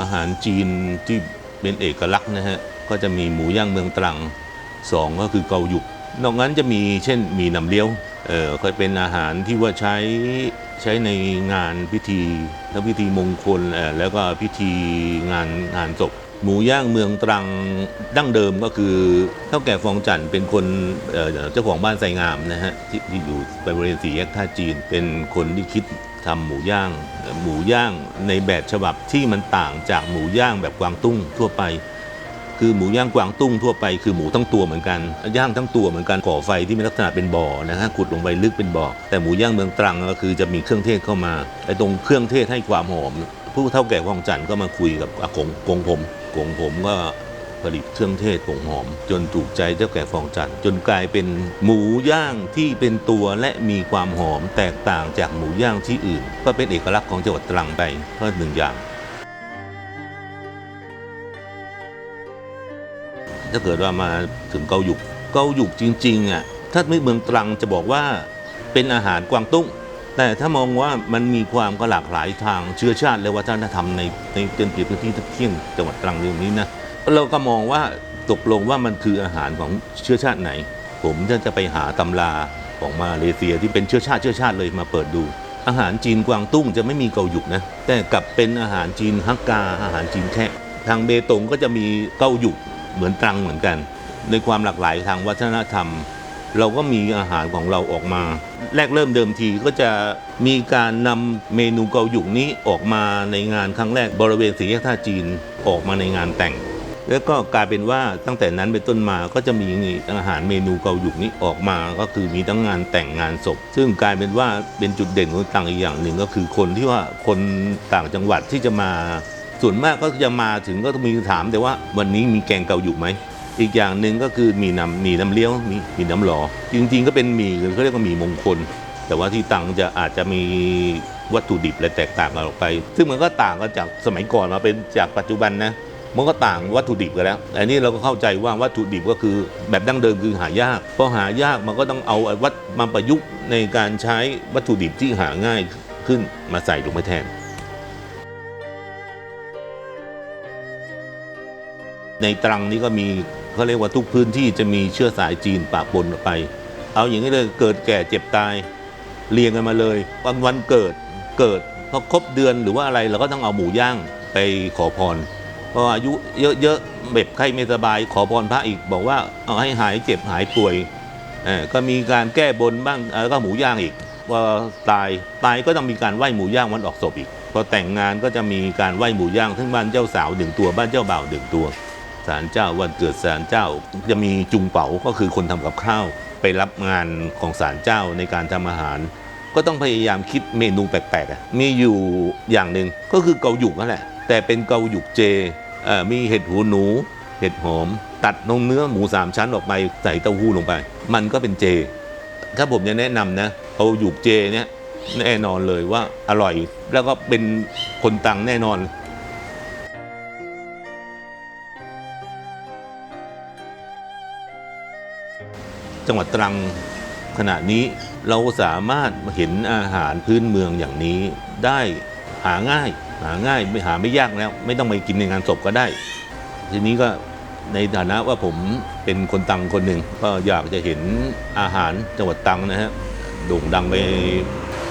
อาหารจีนที่เป็นเอกลักษณ์นะฮะ ก็จะมีหมูย่างเมืองตรังสองก็คือเกาหยุก นอกนั้นจะมีเช่นมีหนำเลี้ยว เออก็เป็นอาหารที่ว่าใช้ใช้ในงานพิธีทั้งพิธีมงคลเอ่อแล้วก็พิธีงานงานศพ หมูย่างเมืองตรังดั้งเดิมก็คือเท่าแก่ฟองจันเป็นคนเจ้าของบ้านไซงามนะฮะที่ที่อยู่ไปบริเวณสี่แยกท่าจีน เป็นคนที่คิดทำหมูย่าง หมูย่างในแบบฉบับที่มันต่างจากหมูย่างแบบกวางตุ้งทั่วไป คือหมูย่างกวางตุ้งทั่วไปคือหมูทั้งตัวเหมือนกันย่างทั้งตัวเหมือนกันก่อไฟที่มีลักษณะเป็นบ่อนะฮะขุดลงไปลึกเป็นบ่อแต่หมูย่างเมืองตรังก็คือจะมีเครื่องเทศเข้ามาไอ้ตรงเครื่องเทศให้ความหอม ผู้เท่าแก่ของจันทร์ก็มาคุยกับอากงกงผมกงผมก็ผลิตเครื่องเทศผงหอม จนถูกใจเจ้าแก่ฟองจันทร์จนกลายเป็นหมูย่างที่เป็นตัวและมีความหอมแตกต่างจากหมูย่างที่อื่น ก็เป็นเอกลักษณ์ของจังหวัดตรังไปเพิ่มหนึ่งอย่าง ถ้าเกิดว่ามาถึงเกาหยุกเกาหยุกจริงๆอะถ้าไม่เมืองตรังจะบอกว่าเป็นอาหารกวางตุ้ง แต่ถ้ามองว่ามันมีความก็หลากหลายทางเชื้อชาติและวัฒนธรรมในในเต็มพื้นที่เที่ยงจังหวัดตรังเรื่องนี้นะเราก็มองว่าตกลงว่ามันคืออาหารของเชื้อชาติไหน ผมจะจะไปหาตำราของมาเลเซียที่เป็นเชื้อชาติเชื้อชาติเลยมาเปิดดู อาหารจีนกวางตุ้งจะไม่มีเกาหยุกนะแต่กลับเป็นอาหารจีนฮักกาอาหารจีนแค่ทางเบตงก็จะมีเกาหยุกเหมือนตรังเหมือนกัน ในความหลากหลายทางวัฒนธรรม เราก็มีอาหารของเราออกมา แรกเริ่มเดิมทีก็จะมีการนำเมนูเกาหยุกนี้ออกมาในงานครั้งแรกบริเวณสี่แยกท่าจีนออกมาในงานแต่ง แล้วก็กลายเป็นว่าตั้งแต่นั้นเป็นต้นมาก็จะมีอาหารเมนูเกาหยุกนี้ออกมา ก็คือมีทั้งงานแต่งงานศพ ซึ่งกลายเป็นว่าเป็นจุดเด่นของตรังอีกอย่างหนึ่งก็คือคนที่ว่าคนต่างจังหวัดที่จะมาส่วนมากก็จะมาถึงก็ต้องมีถามแต่ว่าวันนี้มีแกงเกาหยุกไหม อีกอย่างหนึ่งก็คือมีน้ำมีน้ำเลี้ยวมีมีน้ำหลอจริง ๆ ก็เป็นหมี่เขาเรียกว่าหมี่มงคล แต่ว่าที่ตังจะอาจจะมีวัตถุดิบและแตกต่างกันออกไป ซึ่งมันก็ต่างกันจากสมัยก่อนมาเป็นจากปัจจุบันนะมันก็ต่างวัตถุดิบกันแล้วแต่อันนี้เราก็เข้าใจว่าวัตถุดิบก็คือแบบดั้งเดิมคือหายากพอหายากมันก็ต้องเอาวัตมาประยุกต์ในการใช้วัตถุดิบที่หาง่ายขึ้นมาใส่ลงไปแทน ในตรังนี้ก็มีเขาเรียกว่าทุกพื้นที่จะมีเชื้อสายจีนปะปนไป เอาอย่างนี้เลยเกิดแก่เจ็บตายเรียงกันมาเลย วันวันเกิดเกิดพอครบเดือนหรือว่าอะไรเราก็ต้องเอาหมูย่างไปขอพรพออายุเยอะๆเบ็บไข้ไม่สบายขอพรพระอีกบอกว่าเอาให้หายเจ็บหายป่วยก็มีการแก้บนบ้างแล้วก็หมูย่างอีกพอตายตายก็ต้องมีการไหว้หมูย่างวันออกศพอีกพอแต่งงานก็จะมีการไหว้หมูย่างทั้งบ้านเจ้าสาวหนึ่งตัวบ้านเจ้าบ่าวหนึ่งตัว ศาลเจ้าวันเกิดศาลเจ้า จะมีจุงเป๋าก็คือคนทำกับข้าว ไปรับงานของศาลเจ้าในการทำอาหาร ก็ต้องพยายามคิดเมนูแปลกๆมีอยู่อย่างหนึ่งก็คือเกาหยุกนั่นแหละ แต่เป็นเกาหยุกเจเมีเห็ดหูหนู เห็ดหอม ตัดนงเนื้อหมูสามชั้นออกไปใส่เต้าหู้ลงไป มันก็เป็นเจ ถ้าผมจะแนะนำนะเอาหยุกเจเนี่ยแน่นอนเลยว่าอร่อย แล้วก็เป็นคนตังแน่นอน จังหวัดตรังขณะนี้เราสามารถเห็นอาหารพื้นเมืองอย่างนี้ได้หาง่าย หาง่ายไม่หาไม่ยากแล้ว ไม่ต้องไปกินในงานศพก็ได้ ทีนี้ก็ในฐานะว่าผมเป็นคนตังคนหนึ่งก็อยากจะเห็นอาหารจังหวัดตรังนะฮะโด่งดังไป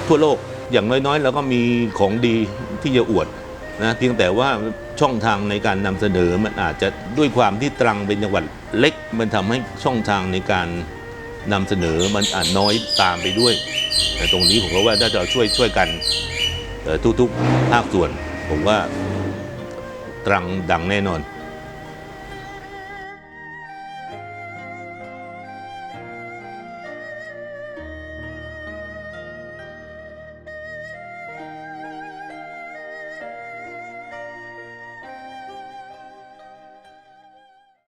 ทั่วโลกอย่างน้อยๆเราก็มีของดีที่จะอวด นะเพียงแต่ว่าช่องทางในการนำเสนอมันอาจจะด้วยความที่ตรังเป็นจังหวัดเล็ก มันทำให้ช่องทางในการนำเสนอมันอาจน้อยตามไปด้วย แต่ตรงนี้ผมก็ว่าถ้าจะช่วยช่วยกันทุกๆภาคส่วน ผมว่าตรังดังแน่นอน